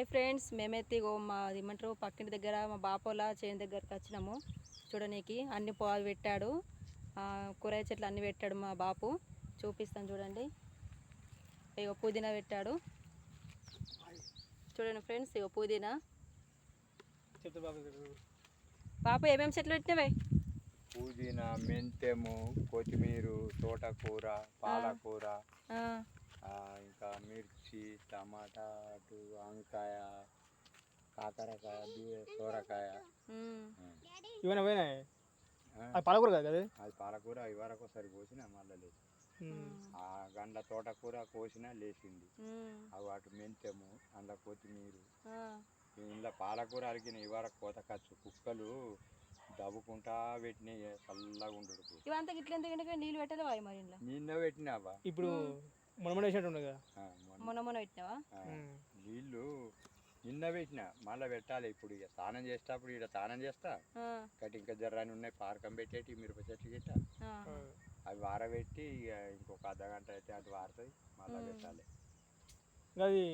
Hi friends మేమైతే ఇగో మా ఏమంటారు పక్కింటి దగ్గర మా బాపోల చేను దగ్గరకు వచ్చినాము. చూడనీకి అన్ని పాలు పెట్టాడు. ఆ, కూరగాయ చెట్లు అన్ని పెట్టాడు మా బాపు. చూపిస్తాను చూడండి. ఇగో పుదీనా పెట్టాడు. చూడండి ఫ్రెండ్స్ ఇగో పుదీనా. బాపు ఏమేమి చెట్లు పెట్టినవే? పుదీనా మెంతెము కొత్తిమీర తోటకూర పాలకూర. ఇంకా మిర్చి టమాటా అటు వంకాయ కాకరకాయ సోరకాయ. ఇవన్నీ పోయినాయి? అది పాలకూర కదా అది? అది పాలకూర ఇవరకు ఒకసారి కోసిన మళ్ళీ లేచి. ఉమ్, ఆ గండ్ల తోటకూర కోసిన లేచింది. అవి అటు మెంతెము అందులో కొత్తిమీర. ఇంట్లో పాలకూర అరిగిన ఇవరకు కోత ఖర్చు. కుక్కలు దవ్వుకుంటా పెట్టినాయి చల్లగా ఉండడు ఇవంతా ఇట్లా నీళ్ళు పెట్టాలి వాయి మరి నిన్న పెట్టినావా? ఇప్పుడు మొన్న వేసినట్టు ఉండదు కదా మొన్న మొన్న మొన్న పెట్టినావా. నీళ్ళు నిన్న పెట్టిన మళ్ళీ పెట్టాలి ఇప్పుడు ఇక స్నానం చేసేటప్పుడు ఇక్కడ స్నానం చేస్తా. ఆ, కట్టి ఇంకా జర్రాని ఉన్నాయి పారకం పెట్టేటి మిరప చెట్లు గిట్ట. ఆ, అవి వారబెట్టి ఇక ఇంకొక అర్ధ గంట అయితే అది వారుతుంది మళ్ళీ. పెట్టాలి. గది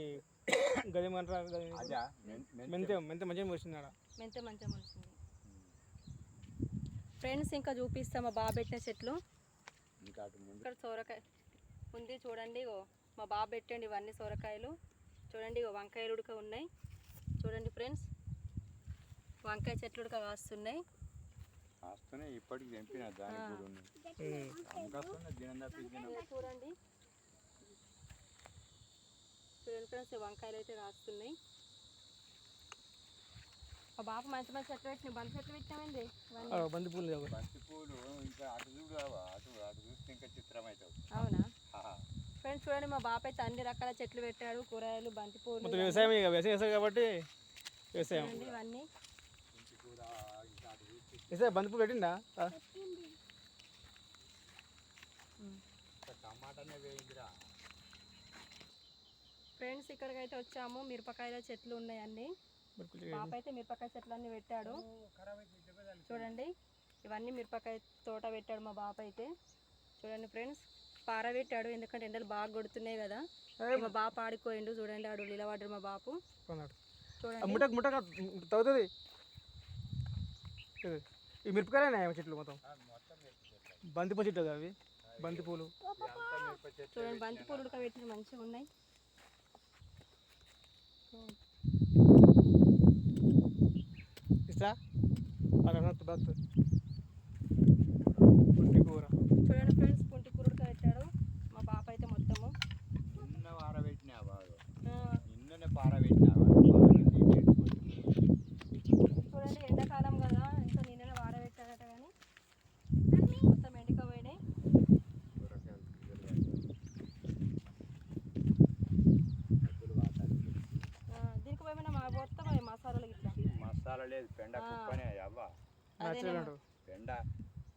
గది గది అదా మెన్- మెంతెం. మెంతే మంచిగా వచ్చింది మెంతే మంచిగా. ఫ్రెండ్స్ ఇంకా చూపిస్తా మా బాబు పెట్టిన చెట్లు. ఇంకా అటు సోరకాయ ఉంది. చూడండి మా బాబు పెట్టండి ఇవన్నీ సోరకాయలు. చూడండి వంకాయలు ఉడక ఉన్నాయి. చూడండి ఫ్రెండ్స్ వంకాయ చెట్లు ఉడక కాస్తున్నాయి. ఇప్పటికి చూడండి చూడండి. ఫ్రెండ్స్ వంకాయలు అయితే కాస్తున్నాయి. మా బాబు మంచి మంచి చెట్లు పెట్టినాయి బంతి చెట్లు పెట్టినామండి బంతి పూలు. బంతి పూలు ఇంకా అటు చూడు అవ్వ, అటు అటు చూస్తే ఇంకా చిత్రం అవుతావు అవునా ఆహా. ఫ్రెండ్స్ చూడండి మా బాబు అయితే అన్ని రకాల చెట్లు పెట్టాడు కూరగాయలు బంతి పూలు మొత్తం వ్యవసాయం ఇక వ్యవసాయం కాబట్టి వ్యవసాయం. ఇవన్నీ పూలు పెట్టిందా ఫ్రెండ్స్ ఇక్కడికి అయితే వచ్చాము. మిరపకాయల చెట్లు ఉన్నాయి అన్ని. పాప అయితే మిరపకాయ చెట్లు అన్ని పెట్టాడు. చూడండి ఇవన్నీ మిరపకాయ తోట పెట్టాడు మా బాప అయితే. చూడండి ఫ్రెండ్స్ పార పెట్టాడు ఎందుకంటే ఎండలు బాగా కొడుతున్నాయి కదా. మా బాప ఆడుకోయిండు చూడండి ఆడు నిలబడ్డాడు మా బాపు. చూడండి. ముఠ తవ్వుతుంది. ఈ మిరపకాయలే చెట్లు మొత్తం? మిరప చెట్లు. కదా అవి? బంతి పూలు ఇదంతా మిరప చెట్లు చూడండి బంతి పూలు ఉడకబెట్టిన మంచిగా ఉన్నాయి. ఇస్తా. అలా బత్ పుట్టి కూర చూడండి ఫ్రెండ్స్ పుంటి కూర ఉడకబెట్టాడు మా బాప అయితే మొత్తము నిన్న వారబెట్టినా బాగా ఆ, నిన్ననే పారబెట్టినా చూడండి ఎండాకాలం కదా ఇంకా నిన్ననే వాడబెట్టాడట కానీ మొత్తం ఎండిపోయినాయి ఆ, దీనికి పోయిన మా మొత్తం అవి మసాలాలు ఇట్లా మసాలా లేదు పెండ. కుప్పనే అవ్వ. పెండ.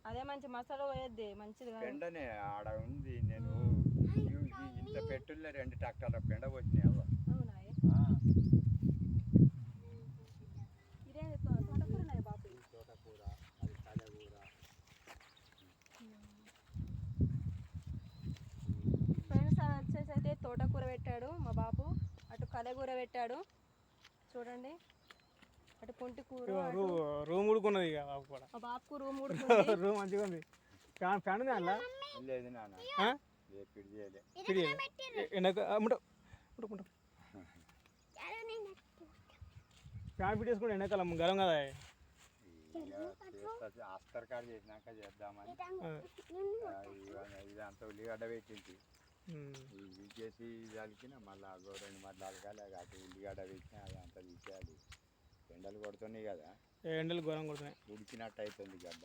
అదే మంచి మసాలా పోయేది మంచిది పెండనే ఆడ ఉంది నేను. ఇంత పెట్టుల్లో రెండు ట్రాక్టర్ల పెండ వచ్చినాయి అవ్వ. తోటకూర అది కలగూర ఫ్రెండ్స్ అది వచ్చేసి అయితే తోటకూర పెట్టాడు మా బాపు. అటు కలగూర పెట్టాడు. చూడండి. రూమ్ ఉడుకున్నది ఇక బాబు కూడా. రూమ్ రూమ్ మంచిగా ఉంది. ఫ్యాన్ ఫ్యాన్ ఉంది లేదు నాన్న? పిడి ఎండక ఫ్యాన్ ఫిట్ చేసుకుంటే ఎండాకాలం గరం కదా. ఆస్తర్ చేసినాక చేద్దామని. ఇదంతా ఉల్లిగడ్డ పెట్టింది. ఇవి చేసి మళ్ళీ రెండు మళ్ళీ అటు ఉల్లిగడ్డ పెట్టిన అది అంతా తీసేయాలి. ఎండలు కొడుతున్నాయి కదా. ఎండలు ఘోరం కొడుతున్నాయి. ఉడికినట్టు అవుతుంది గడ్డ.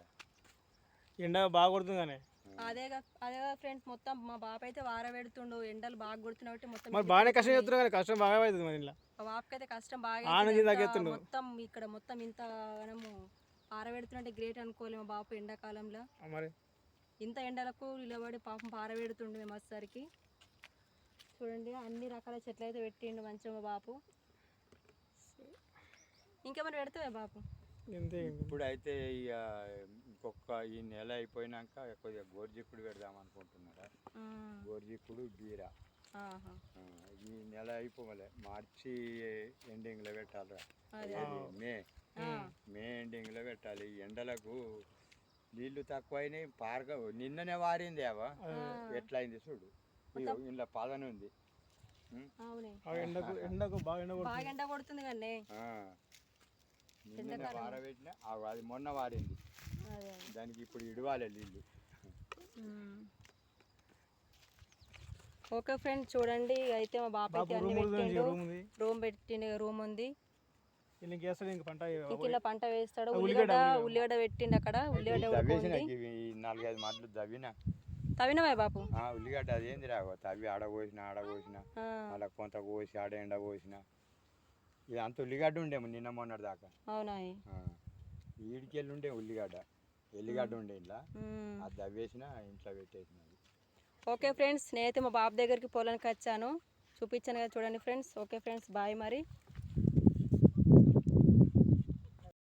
ఎండ బాగా కొడుతుంది కానీ. అదే అదే ఫ్రెండ్స్ మొత్తం మా బాప అయితే వార పెడుతుండు ఎండలు బాగా కొడుతున్నాయి మొత్తం మరి బాగానే కష్టం చేస్తున్నారు కానీ కష్టం బాగా అవుతుంది మరి ఇలా మా బాపకి అయితే కష్టం బాగా మొత్తం ఇక్కడ మొత్తం ఇంత మనము పారబెడుతుంటే గ్రేట్ అనుకోలేము మా బాపు ఎండాకాలంలో. మరి. ఇంత ఎండలకు నిలబడి పాపం పారబెడుతుండు మేము వచ్చేసరికి చూడండి అన్ని రకాల చెట్లు అయితే పెట్టిండు మంచిగా మా బాపు. ఇంకేమైనా పెడతావే బాపు అంతే ఇప్పుడు అయితే ఇక ఇంకొక ఈ నెల అయిపోయినాక కొద్దిగా గోర్జిక్కుడు పెడదాం అనుకుంటున్నారా? గోర్జిక్కుడు బీర. ఈ నెల అయిపోలే మార్చి ఎండింగ్లో పెట్టాలి అదే. మే. మే ఎండింగ్లో పెట్టాలి. ఈ ఎండలకు నీళ్ళు తక్కువైనాయి. పారక నిన్ననే వారింది అవా ఎట్లయింది చూడు. ఇంట్లో పాదన ఉంది. ఉం? అవునే. ఆ ఎండకు ఎండకు బాగా ఎండ కొడుతుంది కానీ వారబెట్టిన అది మొన్న వారింది. దానికి ఇప్పుడు ఇడవాలి నీళ్ళు. ఓకే ఫ్రెండ్స్ చూడండి. అయితే మా బాప అయితే బాబు అన్ని పెట్టిండు. రూమ్ ఉంది. రూమ్ పెట్టిండు రూమ్ ఉంది. పంట ఇంక ఇలా పంట వేస్తాడు. ఉల్లిగడ్డ ఉల్లిగడ్డ, పెట్టిండు అక్కడ. ఉల్లిగడ్డ నాలుగైదు మాటలు బాపు ఆ, ఉల్లిగడ్డ అదేంది రావు తవ్వి ఆడ పోసిన ఆడ పోసిన ఆ, అలా కొంత కోసి ఆడ ఎండ పోసిన. ఇది అంత ఉల్లిగడ్డ ఉండేమో నిన్న మొన్నటి దాకా. అవునా? ఆ. ఈడికెళ్ళి ఉండే ఉల్లిగడ్డ. ఎల్లిగడ్డ ఉండే ఇంట్లో. అది దవ్వేసిన ఇంట్లో పెట్టేసినది ఓకే ఫ్రెండ్స్ నేనైతే మా బాబు దగ్గరికి పొలానికి వచ్చాను. చూపించాను కదా చూడండి ఫ్రెండ్స్. ఓకే ఫ్రెండ్స్ బాయ్ మరి.